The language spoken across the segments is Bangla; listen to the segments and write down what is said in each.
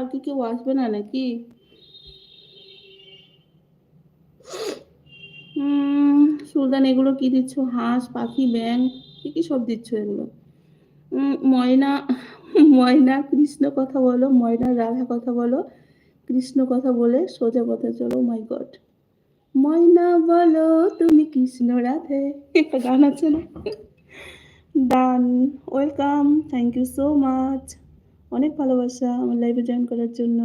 আর কি কেউ আসবে না নাকি? সুলতান, এগুলো কি দিচ্ছ? হাঁস, পাখি ব্যাং কি কি সব দিচ্ছ এগুলো? ময়না ময়না, কৃষ্ণ কথা বলো, ময়না, রাধা কথা বলো, কৃষ্ণ কথা বলে সোজা কথা চলো মাই গড ময়না বলো, তুমি কৃষ্ণ রাধে। একটা গান আছে না? Done welcome thank you so much অনেক ভালোবাসা আমার লাইভে জয়েন করার জন্য।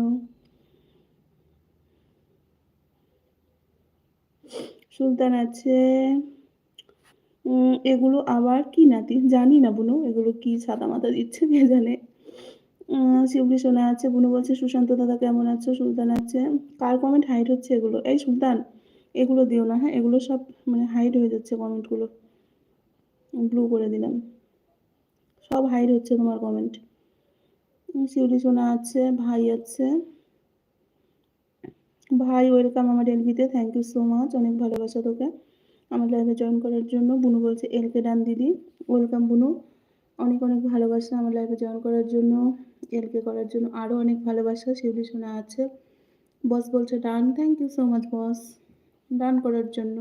সুলতান আছে। এগুলো আবার কি নাতি? জানি না বুনু, এগুলো কি সাদা মাথা দিচ্ছে কে জানে। শিবলি সোনা আছে, বুনু বলছে, সুশান্ত দাদা কেমন আছো? সুলতান আছে। কার কমেন্ট হাইড হচ্ছে এগুলো? এই সুলতান, এগুলো দিও না হ্যাঁ? এগুলো সব মানে হাইড হয়ে যাচ্ছে কমেন্টগুলো ব্লু করে দিলাম। সব হাইড হচ্ছে তোমার কমেন্ট শিউলি সোনা আছে, ভাই আছে। ভাই ওয়েলকাম আমার এলবিতে থ্যাংক ইউ সো মাচ অনেক ভালোবাসা তোকে। আমার লাইভে জয়েন করার জন্য বুনু বলছে, এলকে ডান দিদি। ওয়েলকাম বুনু। অনেক অনেক ভালোবাসা আমার লাইভে জয়েন করার জন্য, এলকে করার জন্য। আরও অনেক ভালোবাসা, শিউলি সোনা আছে। বস বলছে, done thank you so much boss. Done করার জন্য।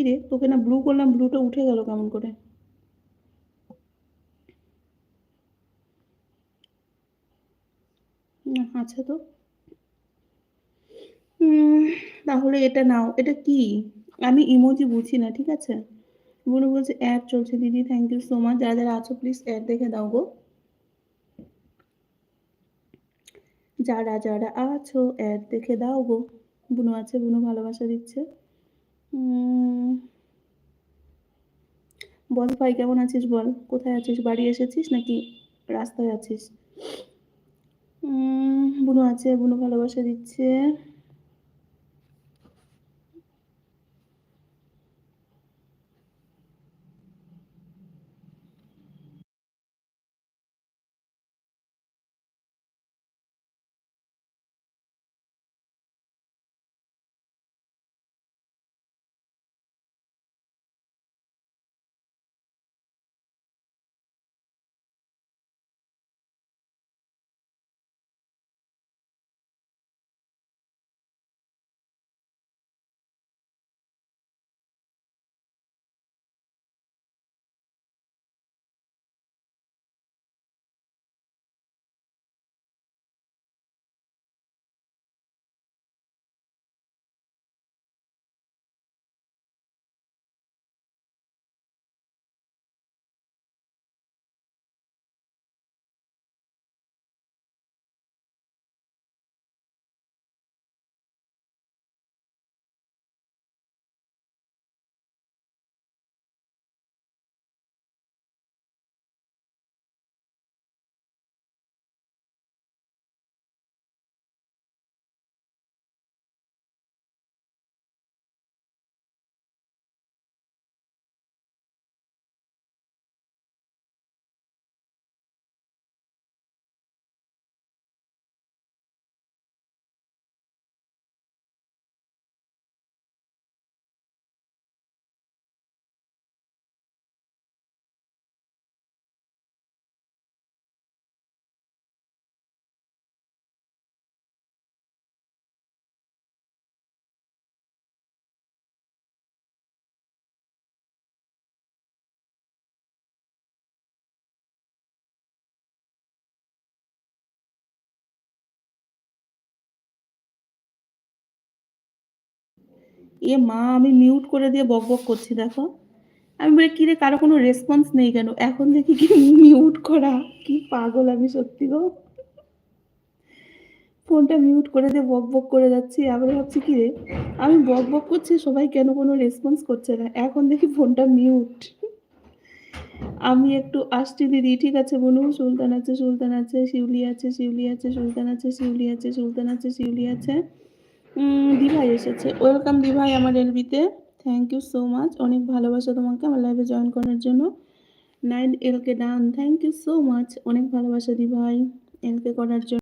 কি রে? তোকে না ব্লু করলাম ব্লুটা উঠে গেল কেমন করে? আছে তো। তাহলে এটা নাও। এটা কি? আমি ইমোজি বুঝি না, ঠিক আছে? বুনু বলছে অ্যাড চলছে দিদি থ্যাংক ইউ সো মাচ যারা যারা আছো প্লিজ অ্যাড দেখে দাও গো। যারা যারা আছো অ্যাড দেখে দাও গো। বুনু আছে, বুনু ভালোবাসা দিচ্ছে। বল ভাই, কেমন আছিস বল? কোথায় আছিস? বাড়ি এসেছিস নাকি রাস্তায় আছিস? বুনো আছে, বুনো ভালোবাসা দিচ্ছে। এ মা, আমি মিউট করে দিয়ে বক বক করছি, দেখো। আমি বলি, কিরে, কারও কোনো রেসপন্স নেই কেন? এখন দেখি কি মিউট করা, কি পাগল আমি সত্যি গো? ফোনটা মিউট করে দিয়ে বক বক করে যাচ্ছি, আবার ভাবছি কি রে আমি বক বক করছি, সবাই কেন কোনো রেসপন্স করছে না? এখন দেখি ফোনটা মিউট আমি একটু আসছি, দিদি, ঠিক আছে বলুন সুলতান আছে সুলতান আছে, শিউলি আছে শিউলি আছে, সুলতান আছে, শিউলি আছে, সুলতান আছে, শিউলি আছে। দিভাই এসেছে। ওয়েলকাম দিভাই আমার এলবিতে। থ্যাংক ইউ সো মাচ অনেক ভালোবাসা তোমাকে আমার লাইফে জয়েন করার জন্য। Nine L K done thank you so much অনেক ভালোবাসা দিভাই। এলকে করার জন্য।